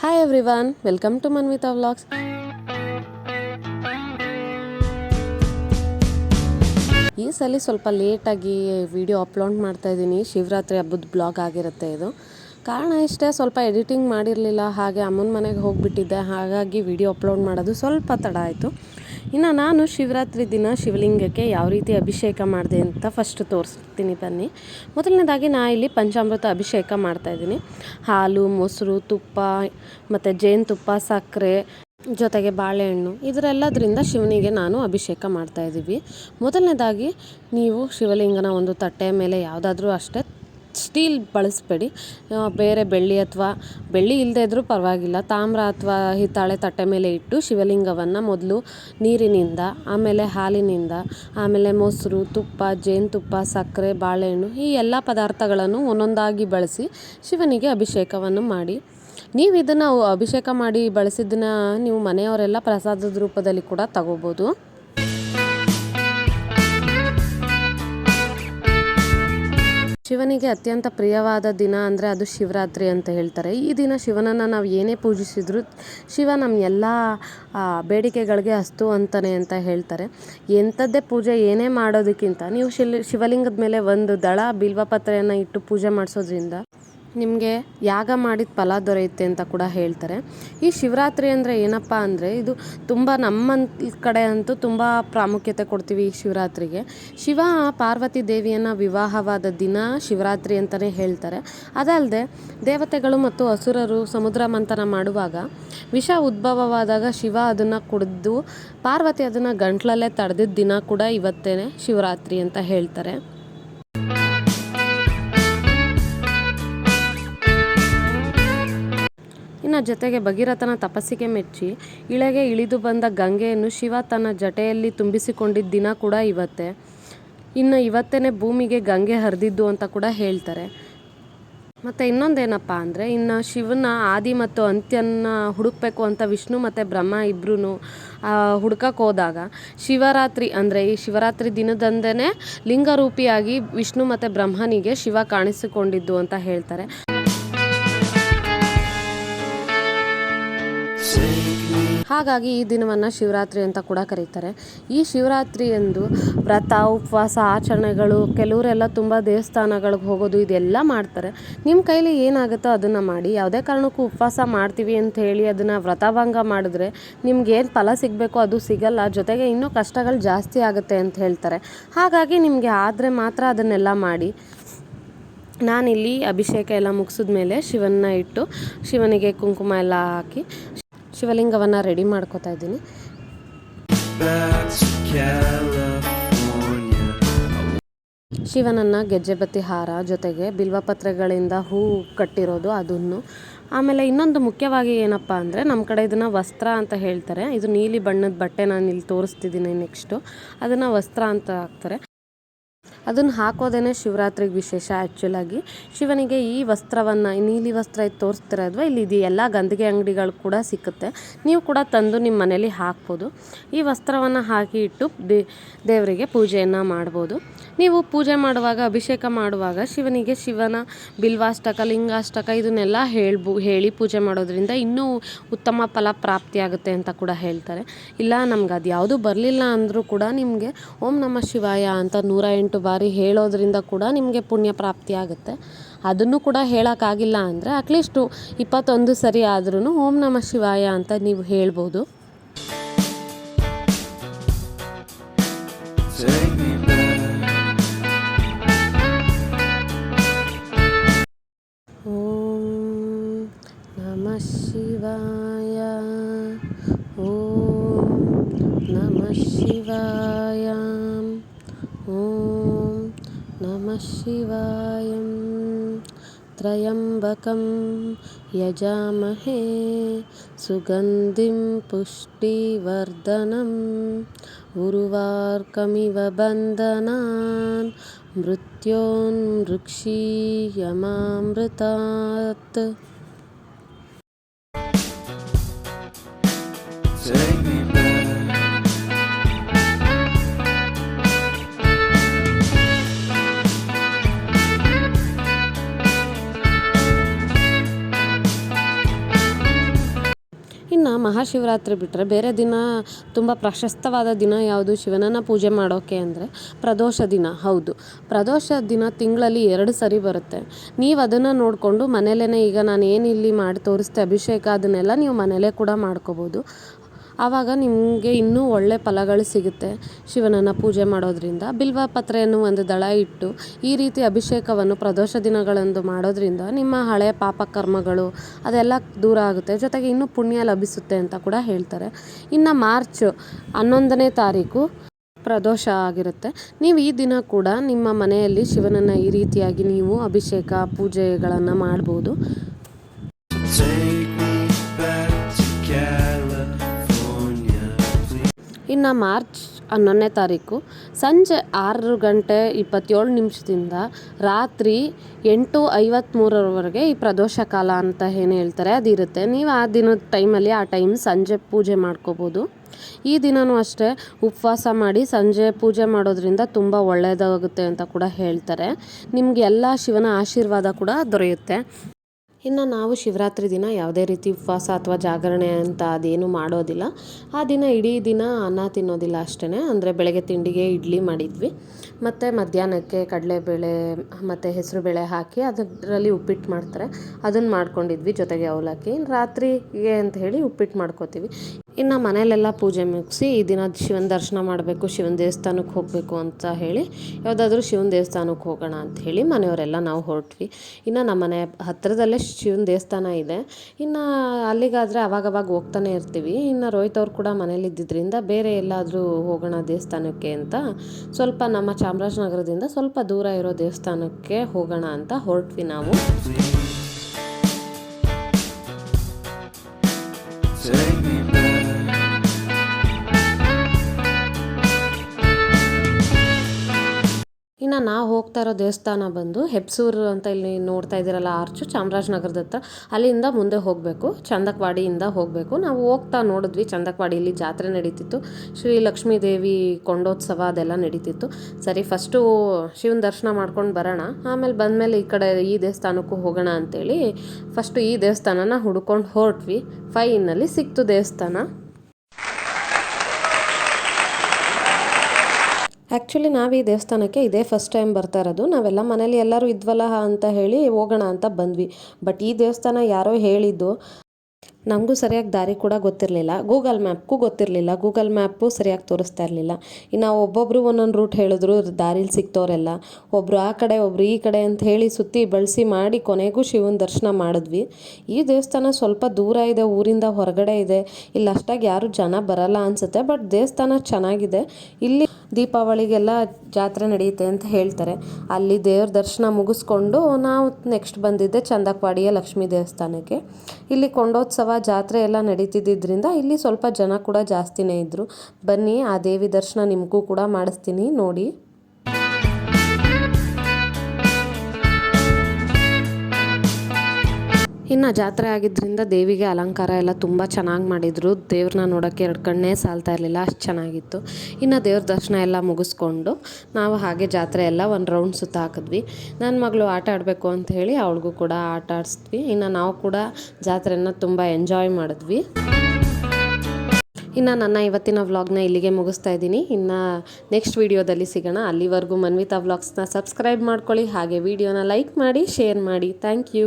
Hi everyone welcome to Manvita vlogs ಈ ಸಲ ಸ್ವಲ್ಪ ಲೇಟಾಗಿ ವಿಡಿಯೋ ಅಪ್ಲೋಡ್ ಮಾಡ್ತಾ ಇದ್ದೀನಿ. ಶಿವರಾತ್ರಿ ಹಬ್ಬದ ಬ್ಲಾಗ್ ಆಗಿರುತ್ತೆ ಇದು. ಕಾರಣ ಇಷ್ಟೇ, ಸ್ವಲ್ಪ ಎಡಿಟಿಂಗ್ ಮಾಡಿರಲಿಲ್ಲ, ಹಾಗೆ ಅಮ್ಮನ ಮನೆಗೆ ಹೋಗಿಬಿಟ್ಟಿದ್ದೆ, ಹಾಗಾಗಿ ವಿಡಿಯೋ ಅಪ್ಲೋಡ್ ಮಾಡೋದು ಸ್ವಲ್ಪ ತಡ ಆಯಿತು. ಇನ್ನು ನಾನು ಶಿವರಾತ್ರಿ ದಿನ ಶಿವಲಿಂಗಕ್ಕೆ ಯಾವ ರೀತಿ ಅಭಿಷೇಕ ಮಾಡಿದೆ ಅಂತ ಫಸ್ಟ್ ತೋರಿಸ್ತೀನಿ ಬನ್ನಿ. ಮೊದಲನೇದಾಗಿ ನಾ ಇಲ್ಲಿ ಪಂಚಾಮೃತ ಅಭಿಷೇಕ ಮಾಡ್ತಾಯಿದ್ದೀನಿ ಹಾಲು, ಮೊಸರು, ತುಪ್ಪ ಮತ್ತು ಜೇನುತುಪ್ಪ, ಸಕ್ಕರೆ ಜೊತೆಗೆ ಬಾಳೆಹಣ್ಣು ಇದರೆಲ್ಲದರಿಂದ ಶಿವನಿಗೆ ನಾನು ಅಭಿಷೇಕ ಮಾಡ್ತಾಯಿದ್ದೀವಿ ಮೊದಲನೇದಾಗಿ ನೀವು ಶಿವಲಿಂಗನ ಒಂದು ತಟ್ಟೆಯ ಮೇಲೆ ಯಾವುದಾದ್ರೂ ಅಷ್ಟೇ ಸ್ಟೀಲ್ ಬಳಸಬೇಡಿ. ಬೇರೆ ಬೆಳ್ಳಿ ಅಥವಾ ಬೆಳ್ಳಿ ಇಲ್ಲದೇ ಇದ್ದರೂ ಪರವಾಗಿಲ್ಲ. ತಾಮ್ರ ಅಥವಾ ಹಿತ್ತಾಳೆ ತಟ್ಟೆ ಮೇಲೆ ಇಟ್ಟು ಶಿವಲಿಂಗವನ್ನು ಮೊದಲು ನೀರಿನಿಂದ, ಆಮೇಲೆ ಹಾಲಿನಿಂದ, ಆಮೇಲೆ ಮೊಸರು, ತುಪ್ಪ, ಜೇನುತುಪ್ಪ, ಸಕ್ಕರೆ, ಬಾಳೆಹಣ್ಣು ಈ ಎಲ್ಲ ಪದಾರ್ಥಗಳನ್ನು ಒಂದೊಂದಾಗಿ ಬಳಸಿ ಶಿವನಿಗೆ ಅಭಿಷೇಕವನ್ನು ಮಾಡಿ. ನೀವು ಇದನ್ನು ಅಭಿಷೇಕ ಮಾಡಿ ಬಳಸಿದ್ದನ್ನ ನೀವು ಮನೆಯವರೆಲ್ಲ ಪ್ರಸಾದದ ರೂಪದಲ್ಲಿ ಕೂಡ ತಗೋಬೋದು. ಶಿವನಿಗೆ ಅತ್ಯಂತ ಪ್ರಿಯವಾದ ದಿನ ಅಂದರೆ ಅದು ಶಿವರಾತ್ರಿ ಅಂತ ಹೇಳ್ತಾರೆ. ಈ ದಿನ ಶಿವನನ್ನು ನಾವು ಏನೇ ಪೂಜಿಸಿದ್ರು ಶಿವ ನಮ್ಮ ಎಲ್ಲ ಬೇಡಿಕೆಗಳಿಗೆ ಅಸ್ತು ಅಂತಾನೆ ಅಂತ ಹೇಳ್ತಾರೆ. ಎಂಥದ್ದೇ ಪೂಜೆ ಏನೇ ಮಾಡೋದಕ್ಕಿಂತ ನೀವು ಶಿಲ್, ಶಿವಲಿಂಗದ ಮೇಲೆ ಒಂದು ದಳ ಬಿಲ್ವಪತ್ರೆಯನ್ನು ಇಟ್ಟು ಪೂಜೆ ಮಾಡಿಸೋದ್ರಿಂದ ನಿಮಗೆ ಯಾಗ ಮಾಡಿದ ಫಲ ದೊರೆಯುತ್ತೆ ಅಂತ ಕೂಡ ಹೇಳ್ತಾರೆ. ಈ ಶಿವರಾತ್ರಿ ಅಂದರೆ ಏನಪ್ಪ ಅಂದರೆ ಇದು ತುಂಬ ನಮ್ಮ ಕಡೆ ಅಂತೂ ತುಂಬ ಪ್ರಾಮುಖ್ಯತೆ ಕೊಡ್ತೀವಿ ಈ ಶಿವರಾತ್ರಿಗೆ. ಶಿವ ಪಾರ್ವತಿ ದೇವಿಯನ್ನು ವಿವಾಹವಾದ ದಿನ ಶಿವರಾತ್ರಿ ಅಂತಲೇ ಹೇಳ್ತಾರೆ. ಅದಲ್ಲದೆ ದೇವತೆಗಳು ಮತ್ತು ಅಸುರರು ಸಮುದ್ರ ಮಂಥನ ಮಾಡುವಾಗ ವಿಷ ಉದ್ಭವವಾದಾಗ ಶಿವ ಅದನ್ನು ಕುಡಿದು ಪಾರ್ವತಿ ಅದನ್ನು ಗಂಟ್ಲಲ್ಲೇ ತಡೆದಿದ್ದ ದಿನ ಕೂಡ ಇವತ್ತೇ ಶಿವರಾತ್ರಿ ಅಂತ ಹೇಳ್ತಾರೆ. ಜೊತೆಗೆ ಭಗೀರಥನ ತಪಸ್ಸಿಗೆ ಮೆಚ್ಚಿ ಇಳೆಗೆ ಇಳಿದು ಬಂದ ಗಂಗೆಯನ್ನು ಶಿವ ತನ್ನ ಜಟೆಯಲ್ಲಿ ತುಂಬಿಸಿಕೊಂಡಿದ್ದ ದಿನ ಕೂಡ ಇವತ್ತೇ. ಇನ್ನು ಇವತ್ತೇ ಭೂಮಿಗೆ ಗಂಗೆ ಹರಿದಿದ್ದು ಅಂತ ಕೂಡ ಹೇಳ್ತಾರೆ. ಮತ್ತು ಇನ್ನೊಂದೇನಪ್ಪ ಅಂದರೆ, ಇನ್ನು ಶಿವನ ಆದಿ ಮತ್ತು ಅಂತ್ಯನ ಹುಡುಕಬೇಕು ಅಂತ ವಿಷ್ಣು ಮತ್ತು ಬ್ರಹ್ಮ ಇಬ್ಬರೂ ಹುಡ್ಕಕ್ಕೆ ಹೋದಾಗ ಶಿವರಾತ್ರಿ ಅಂದರೆ ಈ ಶಿವರಾತ್ರಿ ದಿನದಂದೇ ಲಿಂಗರೂಪಿಯಾಗಿ ವಿಷ್ಣು ಮತ್ತು ಬ್ರಹ್ಮನಿಗೆ ಶಿವ ಕಾಣಿಸಿಕೊಂಡಿದ್ದು ಅಂತ ಹೇಳ್ತಾರೆ. ಹಾಗಾಗಿ ಈ ದಿನವನ್ನು ಶಿವರಾತ್ರಿ ಅಂತ ಕೂಡ ಕರೀತಾರೆ. ಈ ಶಿವರಾತ್ರಿಯಂದು ವ್ರತ, ಉಪವಾಸ, ಆಚರಣೆಗಳು, ಕೆಲವರೆಲ್ಲ ತುಂಬ ದೇವಸ್ಥಾನಗಳಿಗೆ ಹೋಗೋದು ಇದೆಲ್ಲ ಮಾಡ್ತಾರೆ. ನಿಮ್ಮ ಕೈಲಿ ಏನಾಗುತ್ತೋ ಅದನ್ನು ಮಾಡಿ, ಯಾವುದೇ ಕಾರಣಕ್ಕೂ ಉಪವಾಸ ಮಾಡ್ತೀವಿ ಅಂತ ಹೇಳಿ ಅದನ್ನು ವ್ರತಭಂಗ ಮಾಡಿದ್ರೆ ನಿಮ್ಗೆ ಏನು ಫಲ ಸಿಗಬೇಕೋ ಅದು ಸಿಗಲ್ಲ, ಜೊತೆಗೆ ಇನ್ನೂ ಕಷ್ಟಗಳು ಜಾಸ್ತಿ ಆಗುತ್ತೆ ಅಂತ ಹೇಳ್ತಾರೆ. ಹಾಗಾಗಿ ನಿಮಗೆ ಆದರೆ ಮಾತ್ರ ಅದನ್ನೆಲ್ಲ ಮಾಡಿ, ನಾನಿಲ್ಲಿ ಅಭಿಷೇಕ ಎಲ್ಲ ಮುಗಿಸಿದ ಮೇಲೆ ಶಿವನ್ನ ಇಟ್ಟು ಶಿವನಿಗೆ ಕುಂಕುಮ ಎಲ್ಲ ಹಾಕಿ ಶಿವಲಿಂಗವನ್ನು ರೆಡಿ ಮಾಡ್ಕೋತಾ ಇದ್ದೀನಿ. ಶಿವನನ್ನು ಗೆಜ್ಜೆಬತ್ತಿ ಹಾರ ಜೊತೆಗೆ ಬಿಲ್ವಪತ್ರೆಗಳಿಂದ ಹೂ ಕಟ್ಟಿರೋದು ಅದನ್ನು. ಆಮೇಲೆ ಇನ್ನೊಂದು ಮುಖ್ಯವಾಗಿ ಏನಪ್ಪ ಅಂದರೆ ನಮ್ಮ ಕಡೆ ಇದನ್ನು ವಸ್ತ್ರ ಅಂತ ಹೇಳ್ತಾರೆ. ಇದು ನೀಲಿ ಬಣ್ಣದ ಬಟ್ಟೆ ನಾನು ಇಲ್ಲಿ ತೋರಿಸ್ತಿದ್ದೀನಿ ನೆಕ್ಸ್ಟು ಅದನ್ನು ವಸ್ತ್ರ ಅಂತ ಹಾಕ್ತಾರೆ. ಅದನ್ನು ಹಾಕೋದೇ ಶಿವರಾತ್ರಿಗೆ ವಿಶೇಷ ಆ್ಯಕ್ಚುಲಾಗಿ ಶಿವನಿಗೆ ಈ ವಸ್ತ್ರವನ್ನು ನೀಲಿ ವಸ್ತ್ರ ಇದು ತೋರಿಸ್ತಿರೋದ್ವ ಇಲ್ಲಿ ಇದು ಎಲ್ಲ ಗಂದಿಗೆ ಅಂಗಡಿಗಳು ಕೂಡ ಸಿಕ್ಕುತ್ತೆ. ನೀವು ಕೂಡ ತಂದು ನಿಮ್ಮ ಮನೇಲಿ ಹಾಕ್ಬೋದು. ಈ ವಸ್ತ್ರವನ್ನು ಹಾಕಿ ಇಟ್ಟು ದೇವರಿಗೆ ಪೂಜೆಯನ್ನು ಮಾಡ್ಬೋದು. ನೀವು ಪೂಜೆ ಮಾಡುವಾಗ, ಅಭಿಷೇಕ ಮಾಡುವಾಗ ಶಿವನಿಗೆ ಶಿವನ ಬಿಲ್ವಾಷ್ಟಕ, ಲಿಂಗಾಷ್ಟಕ ಇದನ್ನೆಲ್ಲ ಹೇಳ್ಬು, ಹೇಳಿ ಪೂಜೆ ಮಾಡೋದ್ರಿಂದ ಇನ್ನೂ ಉತ್ತಮ ಫಲ ಪ್ರಾಪ್ತಿಯಾಗುತ್ತೆ ಅಂತ ಕೂಡ ಹೇಳ್ತಾರೆ. ಇಲ್ಲ, ನಮ್ಗೆ ಅದು ಯಾವುದು ಬರಲಿಲ್ಲ ಅಂದರೂ ಕೂಡ ನಿಮಗೆ ಓಂ ನಮ ಶಿವಾಯ ಅಂತ ನೂರ ಎಂಟು ಬಾರಿ ಹೇಳೋದ್ರಿಂದ ಕೂಡ ನಿಮಗೆ ಪುಣ್ಯ ಪ್ರಾಪ್ತಿ ಆಗುತ್ತೆ. ಅದನ್ನು ಕೂಡ ಹೇಳೋಕ್ಕಾಗಿಲ್ಲ ಅಂದರೆ ಅಟ್ಲೀಸ್ಟು ಇಪ್ಪತ್ತೊಂದು ಸರಿ ಆದ್ರೂ ಓಂ ನಮ ಶಿವಾಯ ಅಂತ ನೀವು ಹೇಳ್ಬೋದು. நம சிவாயம் ஓம் நம சிவாயம் त्रयम्बकं यजामहे सुगन्धिं पुष्टिवर्धनम् उर्वार्कमिव बन्धनान् मृत्योन्मृक्षीयमामृतात् Take me ಮಹಾಶಿವರಾತ್ರಿ ಬಿಟ್ಟರೆ ಬೇರೆ ದಿನ ತುಂಬ ಪ್ರಶಸ್ತವಾದ ದಿನ ಯಾವುದು ಶಿವನನ್ನು ಪೂಜೆ ಮಾಡೋಕ್ಕೆ ಅಂದರೆ ಪ್ರದೋಷ ದಿನ, ಹೌದು. ಪ್ರದೋಷ ದಿನ ತಿಂಗಳಲ್ಲಿ ಎರಡು ಸರಿ ಬರುತ್ತೆ. ನೀವು ಅದನ್ನು ನೋಡಿಕೊಂಡು ಮನೇಲೇ ಈಗ ನಾನು ಏನು ಇಲ್ಲಿ ಮಾಡಿ ತೋರಿಸ್ತೆ ಅಭಿಷೇಕ ಅದನ್ನೆಲ್ಲ ನೀವು ಮನೇಲೇ ಕೂಡ ಮಾಡ್ಕೋಬೋದು. ಆವಾಗ ನಿಮಗೆ ಇನ್ನೂ ಒಳ್ಳೆ ಫಲಗಳು ಸಿಗುತ್ತೆ ಶಿವನನ್ನು ಪೂಜೆ ಮಾಡೋದ್ರಿಂದ. ಬಿಲ್ವ ಪತ್ರೆಯನ್ನು ಒಂದು ದಳ ಇಟ್ಟು ಈ ರೀತಿ ಅಭಿಷೇಕವನ್ನು ಪ್ರದೋಷ ದಿನಗಳಂದು ಮಾಡೋದ್ರಿಂದ ನಿಮ್ಮ ಹಳೆಯ ಪಾಪ ಕರ್ಮಗಳು ಅದೆಲ್ಲ ದೂರ ಆಗುತ್ತೆ. ಜೊತೆಗೆ ಇನ್ನೂ ಪುಣ್ಯ ಲಭಿಸುತ್ತೆ ಅಂತ ಕೂಡ ಹೇಳ್ತಾರೆ. ಇನ್ನು ಮಾರ್ಚ್ ಹನ್ನೊಂದನೇ ತಾರೀಕು ಪ್ರದೋಷ ಆಗಿರುತ್ತೆ. ನೀವು ಈ ದಿನ ಕೂಡ ನಿಮ್ಮ ಮನೆಯಲ್ಲಿ ಶಿವನನ್ನು ಈ ರೀತಿಯಾಗಿ ನೀವು ಅಭಿಷೇಕ ಪೂಜೆಗಳನ್ನು ಮಾಡ್ಬೋದು. ಇನ್ನು ಮಾರ್ಚ್ ಹನ್ನೊಂದನೇ ತಾರೀಕು ಸಂಜೆ ಆರು ಗಂಟೆ ಇಪ್ಪತ್ತೇಳು ನಿಮಿಷದಿಂದ ರಾತ್ರಿ ಎಂಟು ಐವತ್ತ್ಮೂರರವರೆಗೆ ಈ ಪ್ರದೋಷ ಕಾಲ ಅಂತ ಏನು ಹೇಳ್ತಾರೆ ಅದಿರುತ್ತೆ ನೀವು ಆ ದಿನದ ಟೈಮಲ್ಲಿ ಆ ಟೈಮ್ ಸಂಜೆ ಪೂಜೆ ಮಾಡ್ಕೋಬೋದು. ಈ ದಿನವೂ ಅಷ್ಟೇ ಉಪವಾಸ ಮಾಡಿ ಸಂಜೆ ಪೂಜೆ ಮಾಡೋದ್ರಿಂದ ತುಂಬ ಒಳ್ಳೆಯದಾಗುತ್ತೆ ಅಂತ ಕೂಡ ಹೇಳ್ತಾರೆ. ನಿಮಗೆ ಎಲ್ಲ ಶಿವನ ಆಶೀರ್ವಾದ ಕೂಡ ದೊರೆಯುತ್ತೆ. ಇನ್ನು ನಾವು ಶಿವರಾತ್ರಿ ದಿನ ಯಾವುದೇ ರೀತಿ ಉಪವಾಸ ಅಥವಾ ಜಾಗರಣೆ ಅಂತ ಅದೇನು ಮಾಡೋದಿಲ್ಲ. ಆ ದಿನ ಇಡೀ ದಿನ ಅನ್ನ ತಿನ್ನೋದಿಲ್ಲ ಅಷ್ಟೇ ಅಂದರೆ ಬೆಳಗ್ಗೆ ತಿಂಡಿಗೆ ಇಡ್ಲಿ ಮಾಡಿದ್ವಿ. ಮತ್ತು ಮಧ್ಯಾಹ್ನಕ್ಕೆ ಕಡಲೆಬೇಳೆ, ಮತ್ತು ಹೆಸರುಬೇಳೆ ಹಾಕಿ ಅದರಲ್ಲಿ ಉಪ್ಪಿಟ್ಟು ಮಾಡ್ತಾರೆ. ಅದನ್ನು ಮಾಡ್ಕೊಂಡಿದ್ವಿ ಜೊತೆಗೆ ಅವಲಕ್ಕಿ. ರಾತ್ರಿಗೆ ಅಂತ ಹೇಳಿ ಉಪ್ಪಿಟ್ಟು ಮಾಡ್ಕೋತೀವಿ. ಇನ್ನು ಮನೆಯಲ್ಲೆಲ್ಲ ಪೂಜೆ ಮುಗಿಸಿ ಈ ದಿನ ಶಿವನ ದರ್ಶನ ಮಾಡಬೇಕು, ಶಿವನ ದೇವಸ್ಥಾನಕ್ಕೆ ಹೋಗಬೇಕು ಅಂತ ಹೇಳಿ, ಯಾವುದಾದ್ರೂ ಶಿವನ ದೇವಸ್ಥಾನಕ್ಕೆ ಹೋಗೋಣ ಅಂತ ಹೇಳಿ ಮನೆಯವರೆಲ್ಲ ನಾವು ಹೊರಟ್ವಿ. ಇನ್ನು ನಮ್ಮ ಮನೆ ಹತ್ತಿರದಲ್ಲೇ ಶಿವನ ದೇವಸ್ಥಾನ ಇದೆ. ಇನ್ನು ಅಲ್ಲಿಗಾದರೆ ಅವಾಗವಾಗ ಹೋಗ್ತಾನೆ ಇರ್ತೀವಿ. ಇನ್ನು ರೋಹಿತ್ ಅವ್ರು ಕೂಡ ಮನೇಲಿ ಇದ್ದಿದ್ದರಿಂದ ಬೇರೆ ಎಲ್ಲಾದರೂ ಹೋಗೋಣ ದೇವಸ್ಥಾನಕ್ಕೆ ಅಂತ ಸ್ವಲ್ಪ ನಮ್ಮ ಚಾಮರಾಜನಗರದಿಂದ ಸ್ವಲ್ಪ ದೂರ ಇರೋ ದೇವಸ್ಥಾನಕ್ಕೆ ಹೋಗೋಣ ಅಂತ ಹೊರಟ್ವಿ ನಾವು. ನಾವು ಹೋಗ್ತಾ ಇರೋ ದೇವಸ್ಥಾನ ಬಂದು ಹೆಬ್ಸೂರು ಅಂತ ಇಲ್ಲಿ ನೋಡ್ತಾ ಇದ್ದೀರಲ್ಲ ಆರ್ಚು ಚಾಮರಾಜನಗರದ ಹತ್ರ ಅಲ್ಲಿಂದ ಮುಂದೆ ಹೋಗಬೇಕು, ಚಂದಕವಾಡಿಯಿಂದ ಹೋಗಬೇಕು. ನಾವು ಹೋಗ್ತಾ ನೋಡಿದ್ವಿ ಚಂದಕವಾಡಿಯಲ್ಲಿ ಜಾತ್ರೆ ನಡೀತಿತ್ತು, ಶ್ರೀ ಲಕ್ಷ್ಮೀ ದೇವಿ ಕೊಂಡೋತ್ಸವ ಅದೆಲ್ಲ ನಡೀತಿತ್ತು. ಸರಿ ಫಸ್ಟು ಶಿವನ ದರ್ಶನ ಮಾಡ್ಕೊಂಡು ಬರೋಣ, ಆಮೇಲೆ ಬಂದಮೇಲೆ ಈ ಕಡೆ ಈ ದೇವಸ್ಥಾನಕ್ಕೂ ಹೋಗೋಣ ಅಂತೇಳಿ ಫಸ್ಟು ಈ ದೇವಸ್ಥಾನನ ಹುಡ್ಕೊಂಡು ಹೊರಟ್ವಿ. ಫೈನಲ್ಲಿ ಸಿಕ್ತು ದೇವಸ್ಥಾನ. ಆ್ಯಕ್ಚುಲಿ ನಾವು ಈ ದೇವಸ್ಥಾನಕ್ಕೆ ಇದೇ ಫಸ್ಟ್ ಟೈಮ್ ಬರ್ತಾ ಇರೋದು. ನಾವೆಲ್ಲ ಮನೇಲಿ ಎಲ್ಲರೂ ಇದ್ವಲ್ಲ ಅಂತ ಹೇಳಿ ಹೋಗೋಣ ಅಂತ ಬಂದ್ವಿ. ಬಟ್ ಈ ದೇವಸ್ಥಾನ ಯಾರೋ ಹೇಳಿದ್ದು ನಮಗೂ ಸರಿಯಾಗಿ ದಾರಿ ಕೂಡ ಗೊತ್ತಿರಲಿಲ್ಲ. ಗೂಗಲ್ ಮ್ಯಾಪ್ಗೂ ಗೊತ್ತಿರಲಿಲ್ಲ. ಗೂಗಲ್ ಮ್ಯಾಪು ಸರಿಯಾಗಿ ತೋರಿಸ್ತಾ ಇರಲಿಲ್ಲ. ಇನ್ನು ಒಬ್ಬೊಬ್ಬರು ಒಂದೊಂದು ರೂಟ್ ಹೇಳಿದ್ರು, ದಾರಿಲಿ ಸಿಕ್ತವರೆಲ್ಲ. ಒಬ್ಬರು ಆ ಕಡೆ ಒಬ್ಬರು ಈ ಕಡೆ ಅಂತ ಹೇಳಿ ಸುತ್ತಿ ಬಳಸಿ ಮಾಡಿ ಕೊನೆಗೂ ಶಿವನ ದರ್ಶನ ಮಾಡಿದ್ವಿ. ಈ ದೇವಸ್ಥಾನ ಸ್ವಲ್ಪ ದೂರ ಇದೆ, ಊರಿಂದ ಹೊರಗಡೆ ಇದೆ. ಇಲ್ಲಿ ಅಷ್ಟಾಗಿ ಯಾರು ಜನ ಬರಲ್ಲ ಅನಿಸುತ್ತೆ, ಬಟ್ ದೇವಸ್ಥಾನ ಚೆನ್ನಾಗಿದೆ. ಇಲ್ಲಿ ದೀಪಾವಳಿಗೆಲ್ಲ ಜಾತ್ರೆ ನಡೆಯುತ್ತೆ ಅಂತ ಹೇಳ್ತಾರೆ. ಅಲ್ಲಿ ದೇವ್ರ ದರ್ಶನ ಮುಗಿಸ್ಕೊಂಡು ನಾವು ನೆಕ್ಸ್ಟ್ ಬಂದಿದ್ದೆ ಚಂದಕ್ವಾಡಿಯ ಲಕ್ಷ್ಮೀ ದೇವಸ್ಥಾನಕ್ಕೆ. ಇಲ್ಲಿ ಕೊಂಡೋತ್ಸವ ಜಾತ್ರೆ ಎಲ್ಲ ನಡೀತಿದ್ದರಿಂದ ಇಲ್ಲಿ ಸ್ವಲ್ಪ ಜನ ಕೂಡ ಜಾಸ್ತಿನೇ ಇದ್ದರು ಬನ್ನಿ, ಆ ದೇವಿ ದರ್ಶನ ನಿಮಗೂ ಕೂಡ ಮಾಡಿಸ್ತೀನಿ, ನೋಡಿ. ಇನ್ನು ಜಾತ್ರೆ ಆಗಿದ್ದರಿಂದ ದೇವಿಗೆ ಅಲಂಕಾರ ಎಲ್ಲ ತುಂಬ ಚೆನ್ನಾಗಿ ಮಾಡಿದರು. ದೇವ್ರನ್ನ ನೋಡೋಕ್ಕೆ ಎರಡು ಕಣ್ಣೇ ಸಾಲ್ತಾ ಇರಲಿಲ್ಲ, ಅಷ್ಟು ಚೆನ್ನಾಗಿತ್ತು. ಇನ್ನು ದೇವ್ರ ದರ್ಶನ ಎಲ್ಲ ಮುಗಿಸ್ಕೊಂಡು ನಾವು ಹಾಗೆ ಜಾತ್ರೆ ಎಲ್ಲ ಒಂದು ರೌಂಡ್ ಸುತ್ತ ಹಾಕಿದ್ವಿ. ನನ್ನ ಮಗಳು ಆಟ ಆಡಬೇಕು ಅಂತ ಹೇಳಿ ಅವಳಿಗೂ ಕೂಡ ಆಟ ಆಡಿಸ್ದ್ವಿ. ಇನ್ನು ನಾವು ಕೂಡ ಜಾತ್ರೆಯನ್ನು ತುಂಬ ಎಂಜಾಯ್ ಮಾಡಿದ್ವಿ. ಇನ್ನು ನನ್ನ ಇವತ್ತಿನ ವ್ಲಾಗ್ನ ಇಲ್ಲಿಗೆ ಮುಗಿಸ್ತಾ ಇದ್ದೀನಿ. ಇನ್ನು ನೆಕ್ಸ್ಟ್ ವೀಡಿಯೋದಲ್ಲಿ ಸಿಗೋಣ. ಅಲ್ಲಿವರೆಗೂ ಮನ್ವಿತಾ ವ್ಲಾಗ್ಸ್ನ ಸಬ್ಸ್ಕ್ರೈಬ್ ಮಾಡ್ಕೊಳ್ಳಿ. ಹಾಗೆ ವಿಡಿಯೋನ ಲೈಕ್ ಮಾಡಿ ಶೇರ್ ಮಾಡಿ. Thank you